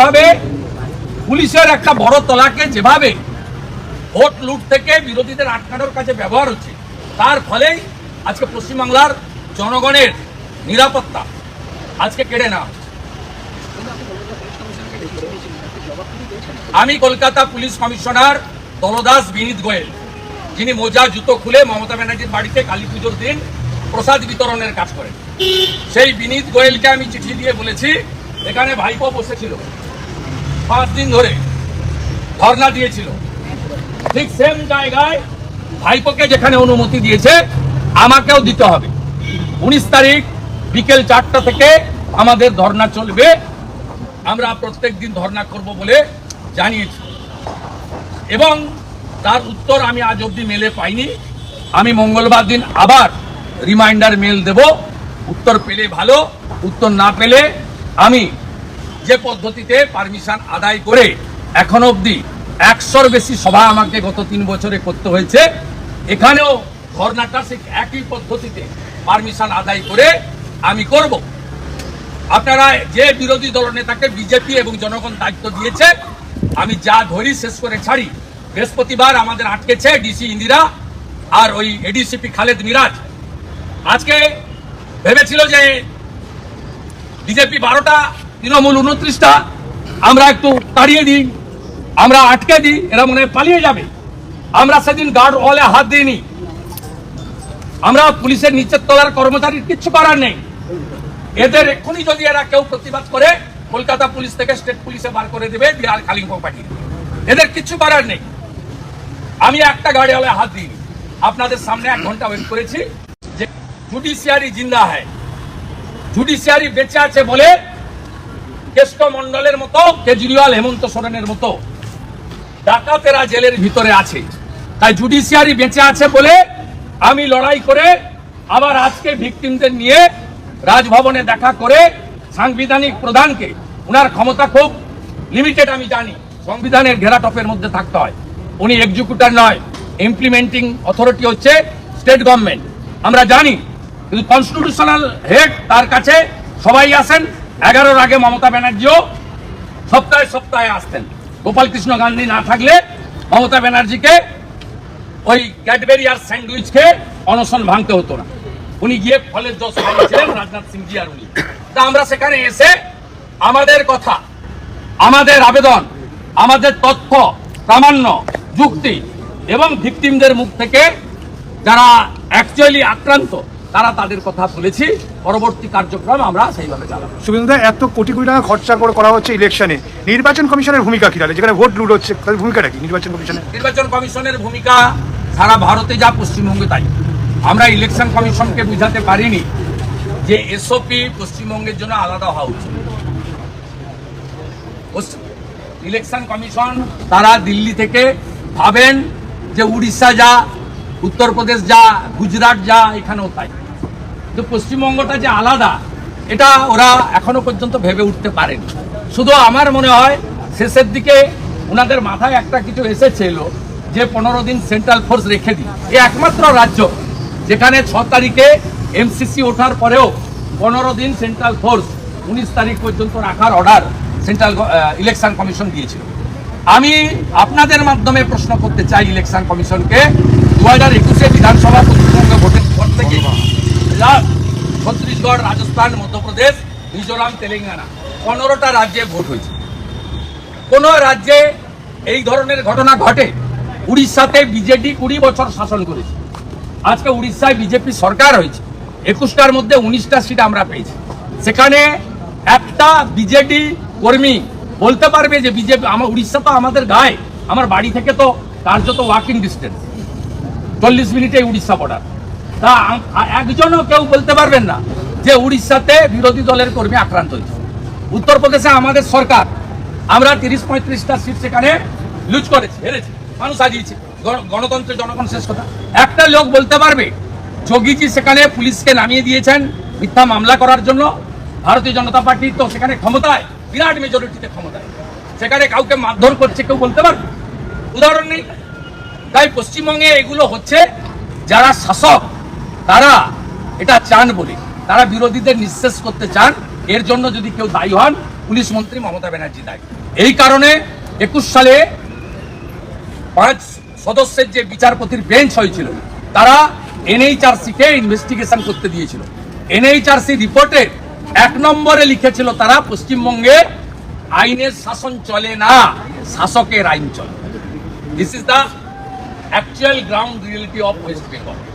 ভাবে পুলিশের একটা বড় তলাকে যেভাবে ভোট লুট থেকে বিরোধীদের আটকানোর কাছে ব্যবহার হচ্ছে, তার ফলেই আজকে পশ্চিমবাংলার জনগণের নিরাপত্তা আজকে কেড়ে নেওয়া আমি কলকাতা পুলিশ কমিশনার দলদাস বিনীত গোয়েল, যিনি মোজা, জুতো খুলে মমতা ব্যানার্জির বাড়িতে কালী পুজোর দিন প্রসাদ বিতরণের কাজ করেন। সেই বিনীত গোয়েলকে আমি চিঠি দিয়ে বলেছি, এখানে ভাইপো বসেছিল। পাঁচ দিন ধরে ধর্ণা দিয়েছিল। ঠিক সেম জায়গায় ভাইপোকে যেখানে অনুমতি দিয়েছে, আমাকেও দিতে হবে। উনিশ তারিখ বিকেল চারটা থেকে আমাদের ধর্ণা চলবে। আমরা প্রত্যেক দিন ধর্ণা করব বলে জানিয়েছি। এবং তার উত্তর আমি আজ অবধি মেলে পাইনি। আমি মঙ্গলবার দিন আবার রিমাইন্ডার মেল দেব। উত্তর পেলে ভালো, উত্তর না পেলে আমি যে পদ্ধতিতে পারমিশন আদায় করে এখন অবধি একশোর বেশি সভা আমাকে গত তিন বছরে করতে হয়েছে। এখানেও ধর্নাটা ঠিক একই পদ্ধতিতে পারমিশন আদায় করে আমি করব। আপনারা যে বিরোধী দলনেতাকে বিজেপি এবং জনগণ দায়িত্ব দিয়েছে, আমি যা ধরি শেষ করে ছাড়ি। বৃহস্পতিবার আমাদের আটকেছে ডিসি ইন্দিরা আর ওই এডিসিপি খালেদ মিরাজ। আজকে ভেবেছিল যে বিজেপি বারোটা তৃণমূল উনত্রিশটা, আমরা একটু তাড়িয়ে দিই, আমরা আটকে দিই, এরা মনে পালিয়ে যাবে। আমরা সেদিন গার্ড ওয়ালে হাত দিইনি। আমরা পুলিশের নিচের তলার কর্মচারীর কিচ্ছু করার নেই। এদের এক্ষুনি যদি এরা কেউ প্রতিবাদ করে, কলকাতা পুলিশ থেকে স্টেট পুলিশে বার করে দেবে, বিহার কালিম্পং পাঠিয়ে এদের কিচ্ছু করার নেই। আমি একটা গাড়িওয়ালা হাত দিইনি। আপনাদের সামনে এক ঘণ্টা ওয়েট করেছি। যে জুডিশিয়ারি জিন্দা হয়। জুডিশিয়ারি বেঁচে আছে বলে কেষ্ট মন্ডলের মতো, কেজরিওয়াল হেমন্ত সোরেনের মতো। ডাকাতেরা জেলের ভিতরে আছে। তাই জুডিশিয়ারি বেঁচে আছে বলে আমি লড়াই করে আবার আজকে ভিকটিমদের নিয়ে রাজভবনে দেখা করে সাংবিধানিক প্রধানকে, উনার ক্ষমতা খুব লিমিটেড আমি জানি। সংবিধানের ঘেরাটপের মধ্যে থাকতে হয়। উনি এক্সিকিউটার নয় ইমপ্লিমেন্টিং অথরিটি হচ্ছে স্টেট গভর্নমেন্ট আমরা জানি, কিন্তু কনস্টিটিউশনাল হেড তার কাছে সবাই আসেন এগারোর আগে মমতা ব্যানার্জিও সপ্তাহে সপ্তাহে আসতেন। গোপাল কৃষ্ণ গান্ধী না থাকলে মমতা ব্যানার্জিকে ওই ক্যাডবেরি আর স্যান্ডউইচ খেয়ে অনশন ভাঙতে হতো না। উনি গিয়ে ফলের জস খাইয়েছিলেন রাজনাথ সিংজি আর উনি। তা আমরা সেখানে এসে আমাদের কথা, আমাদের আবেদন, আমাদের তথ্য, প্রামাণ্য, যুক্তি এবং ভিকটিমদের মুখ থেকে যারা অ্যাকচুয়ালি আক্রান্ত তারা তাদের কথা বলেছি। পরবর্তী কার্যক্রম আমরা সেইভাবে চালাবো। শুভেন্দুদা এত কোটি কোটি টাকা খরচা করে করা হচ্ছে ইলেকশনে নির্বাচন কমিশনের ভূমিকা কি তাহলে? যেখানে ভোট লুট হচ্ছে তাদের ভূমিকাটা কি নির্বাচন কমিশনের? নির্বাচন কমিশনের ভূমিকা সারা ভারতে যা পশ্চিমবঙ্গে তাই। আমরা ইলেকশন কমিশনকে বুঝাতে পারিনি যে এসওপি পশ্চিমবঙ্গের জন্য আলাদা হওয়া উচিত। ইলেকশন কমিশন তারা দিল্লি থেকে ভাবেন যে উড়িষ্যা যা উত্তরপ্রদেশ যা, গুজরাট যা, এখানেও তাই। কিন্তু পশ্চিমবঙ্গটা যে আলাদা, এটা ওরা এখনও পর্যন্ত ভেবে উঠতে পারেনি। শুধু আমার মনে হয়, শেষের দিকে ওনাদের মাথায় একটা কিছু এসেছিল যে পনেরো দিন সেন্ট্রাল ফোর্স রেখে দিই। এ একমাত্র রাজ্য, যেখানে ছ তারিখে এমসিসি ওঠার পরেও পনেরো দিন সেন্ট্রাল ফোর্স, উনিশ তারিখ পর্যন্ত রাখার অর্ডার সেন্ট্রাল ইলেকশন কমিশন দিয়েছিল। আমি আপনাদের মাধ্যমে প্রশ্ন করতে চাই ইলেকশন কমিশনকে দু হাজার একুশে বিধানসভা পশ্চিমবঙ্গে ভোটের পর থেকে ছত্তিশগড়, রাজস্থান, মধ্যপ্রদেশ, মিজোরাম, তেলেঙ্গানা পনেরোটা রাজ্যে ভোট হয়েছে। কোন রাজ্যে এই ধরনের ঘটনা ঘটে? উড়িষ্যাতে বিজেডি কুড়ি বছর শাসন করেছে। আজকে উড়িষ্যায় বিজেপি সরকার হয়েছে। একুশটার মধ্যে উনিশটা সিট আমরা পেয়েছি। সেখানে একটা বিজেডি কর্মী বলতে পারবে যে বিজেপি আমার উড়িষ্যা তো আমাদের গায়ে। আমার বাড়ি থেকে তো কার্যত ওয়াকিং ডিস্টেন্স চল্লিশ মিনিটে উড়িষ্যা বর্ডার তা একজনও কেউ বলতে পারবেন না যে উড়িষ্যাতে বিরোধী দলের কর্মী আক্রান্ত হয়েছে। উত্তরপ্রদেশে আমাদের সরকার আমরা তিরিশ পঁয়ত্রিশটা সিট সেখানে লুজ করেছি, হেরেছি, মানুষ হারিয়েছে। গণ- গণতন্ত্রের জনগণ শেষ কথা। একটা লোক বলতে পারবে, যোগীজি সেখানে পুলিশকে নামিয়ে দিয়েছেন মিথ্যা মামলা করার জন্য। ভারতীয় জনতা পার্টি তো সেখানে ক্ষমতায়, বিরাট মেজরিটিতে ক্ষমতায়। সেখানে কাউকে মারধর করছে কেউ বলতে পারবে? উদাহরণ নেই। তাই পশ্চিমবঙ্গে এগুলো হচ্ছে যারা শাসক, তারা এটা চান বলে। তারা বিরোধীদের নিঃশেষ করতে চান। এর জন্য যদি কেউ দায়ী হন, পুলিশ মন্ত্রী মমতা ব্যানার্জি দায়ী। এই কারণে একুশ সালে পাঁচ সদস্যের যে বিচারপতির বেঞ্চ হয়েছিল, তারা এনএইচআরসি কে ইনভেস্টিগেশন করতে দিয়েছিল। এনএইচআরসি রিপোর্টে এক নম্বরে লিখেছিল তারা, পশ্চিমবঙ্গে আইনের শাসন চলে না, শাসকের আইন চলে। This is the actual ground reality of West Bengal.